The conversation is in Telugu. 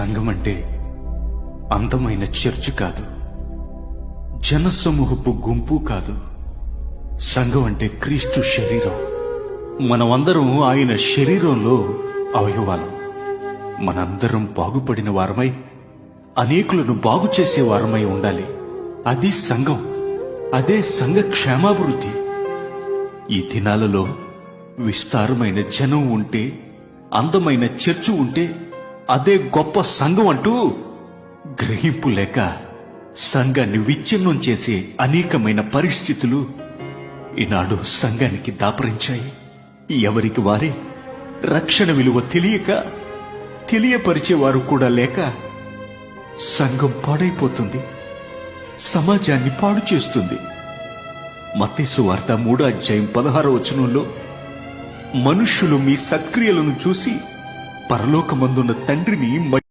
సంఘం అంటే అందమైన చర్చ్ కాదు. జనసమూహపు గుంపు కాదు. సంఘం అంటే క్రీస్తు శరీరం. మనమందరం ఆయన శరీరంలో అవయవాలం. మనందరం బాగుపడిన వారమై అనేకులను బాగు చేసే వారమై ఉండాలి. అది సంఘం అదే సంఘ క్షేమాభివృద్ధి. ఈ దినాలలో విస్తారమైన జనం ఉంటే అందమైన చర్చు ఉంటే అదే గొప్ప సంఘం అంటూ గ్రహింపు లేక సంఘాన్ని విచ్ఛిన్నం చేసే అనేకమైన పరిస్థితులు ఈనాడు సంఘానికి దాపరించాయి. ఎవరికి వారే రక్షణ విలువ తెలియక తెలియపరిచేవారు కూడా లేక సంఘం పాడైపోతుంది. సమాజాన్ని పాడు చేస్తుంది. మత్తేసు వార్త మూడో అధ్యాయం పదహారో వచనంలో మనుష్యులు మీ సత్క్రియలను చూసి పరలోకమందున్న తండ్రిని